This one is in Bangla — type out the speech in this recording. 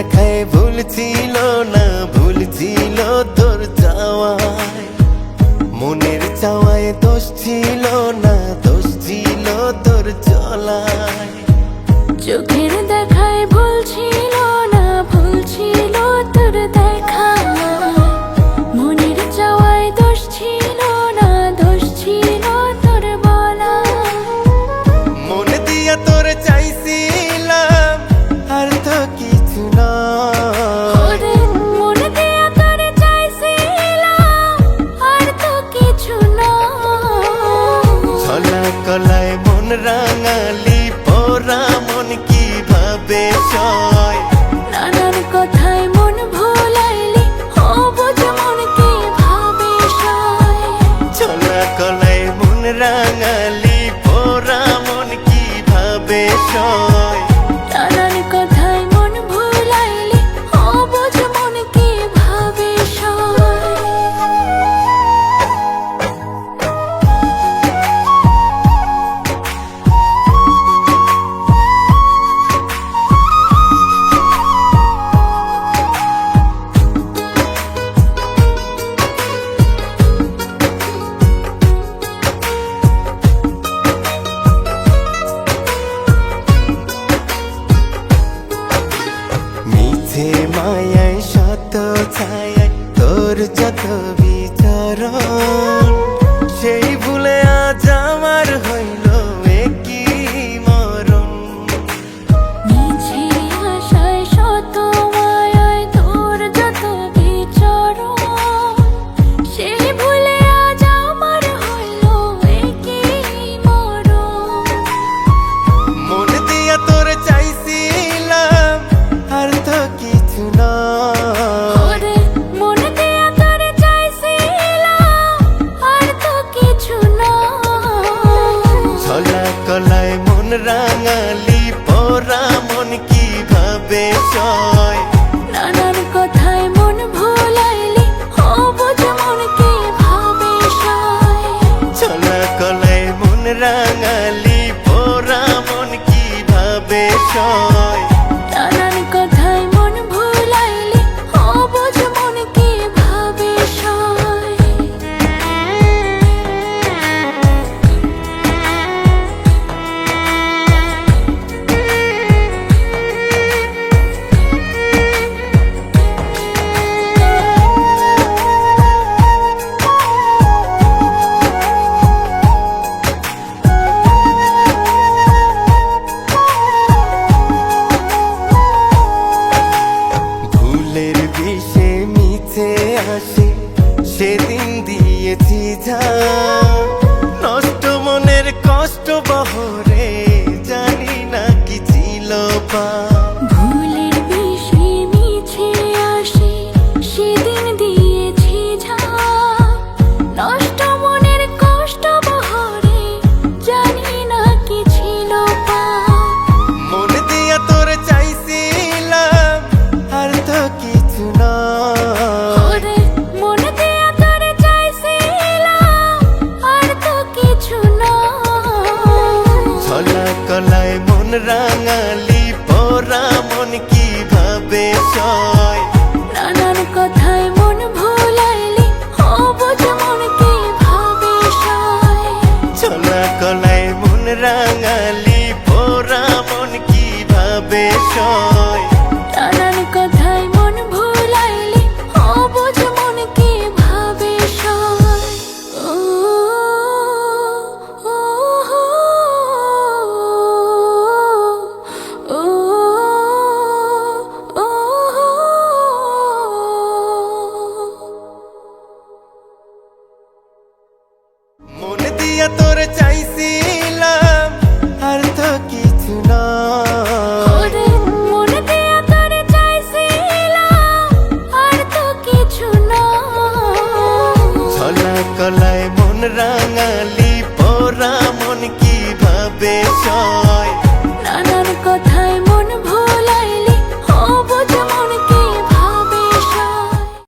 দেখায় ভুলছিল না ভুলছিল তোর চাওয়ায়। মনের চাওয়ায় দোষ ছিল না, দোষ ছিল তোর চলায়। চোখের দেখায় ভুলছিল सकलै मुन रङ মায়ায় শত ছায় তোর যত বিচরণ খেলায় মন রাঙালি পরা মন কীভাবে জয়? নানান কথায় মন ভোলাইলি ও বোঝ মন কীভাবে চলা কলায় মন রাঙালি পরা মন কীভাবে জয়? কষ্ট বহরে জানি না কি ছিল পা রাঙা show.